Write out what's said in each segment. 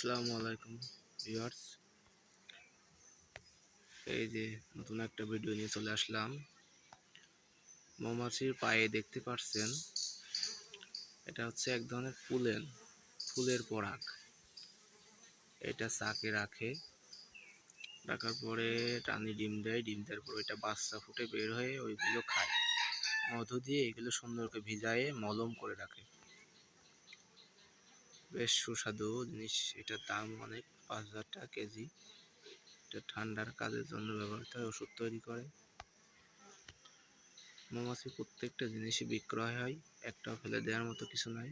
আসসালামু আলাইকুম ভিউয়ার্স। এই যে নতুন একটা ভিডিও নিয়ে চলে আসলাম। মৌমাছির পায়ে দেখতে পাচ্ছেন এটা হচ্ছে এক ধরনের ফুলেন ফুলের পরাগ। এটা চাকে রাখে, রাখার পরে টানি ডিম দেয়, ডিম দেওয়ার পর ওইটা বাচ্চা ফুটে বের হয়ে ওইগুলো খায়। মধু দিয়ে এগুলো সুন্দর করে ভিজায়ে মলম করে রাখে। বেশ সুস্বাদু জিনিস। এটার দাম অনেক, পাঁচ হাজার টাকা কেজি। এটা ঠান্ডার কাজের জন্য ব্যবহৃত হয়, ওষুধ তৈরি করে। মৌমাছি প্রত্যেকটা জিনিসই বিক্রয় হয়, একটাও ফেলে দেওয়ার মতো কিছু নাই।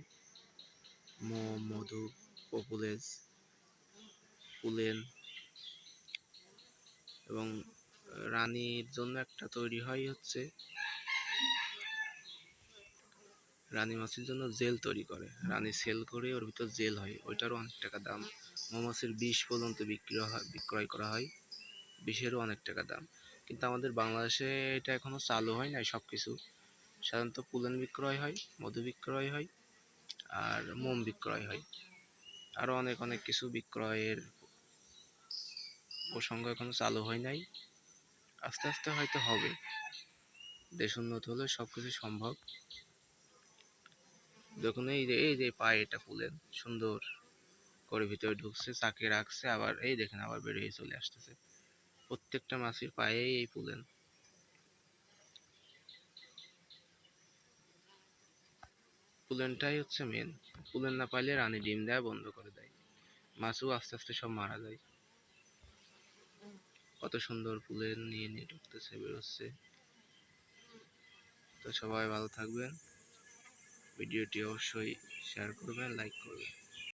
মোম, মধু পপুলেজ পুলেন এবং রানীর জন্য একটা তৈরি হয় হচ্ছে রানী মাছের জন্য জেল তৈরি করে। রানী সেল করে ওর ভিতর জেল হয়। ওইটারও অনেক টাকা দাম। মৌমাছির বিষ পর্যন্ত বিক্রি হয়, বিক্রয় করা হয়। বিষেরও অনেক টাকা দাম। কিন্তু আমাদের বাংলাদেশে এটা এখনও চালু হয় নাই সব কিছু সাধারণত পুলেন বিক্রয় হয়, মধু বিক্রয় হয়, আর মোম বিক্রয় হয়। আরও অনেক অনেক কিছু বিক্রয়ের প্রসঙ্গ এখনও চালু হয় নাই। আস্তে আস্তে হয়তো হবে। দেশ উন্নত হলে সব কিছু সম্ভব। দেখুন, এই যে এই যে পায়ে এটা ফুলেন সুন্দর করে ভিতরে ঢুকছে, চাকে রাখছে, আবার এই দেখেন, আবার বেরিয়ে চলে আসতেছে। প্রত্যেকটা মাছের পায়ে এই ফুলেন। পুলেনটাই হচ্ছে মেন পুলেন না পাইলে রানী ডিম দেয়া বন্ধ করে দেয়। মাছও আস্তে আস্তে সব মারা যায়। কত সুন্দর পুলেন নিয়ে নিয়ে ঢুকতেছে, বেরোচ্ছে। তো সবাই ভালো থাকবেন। ভিডিওটি অবশ্যই শেয়ার করবেন লাইক করবেন।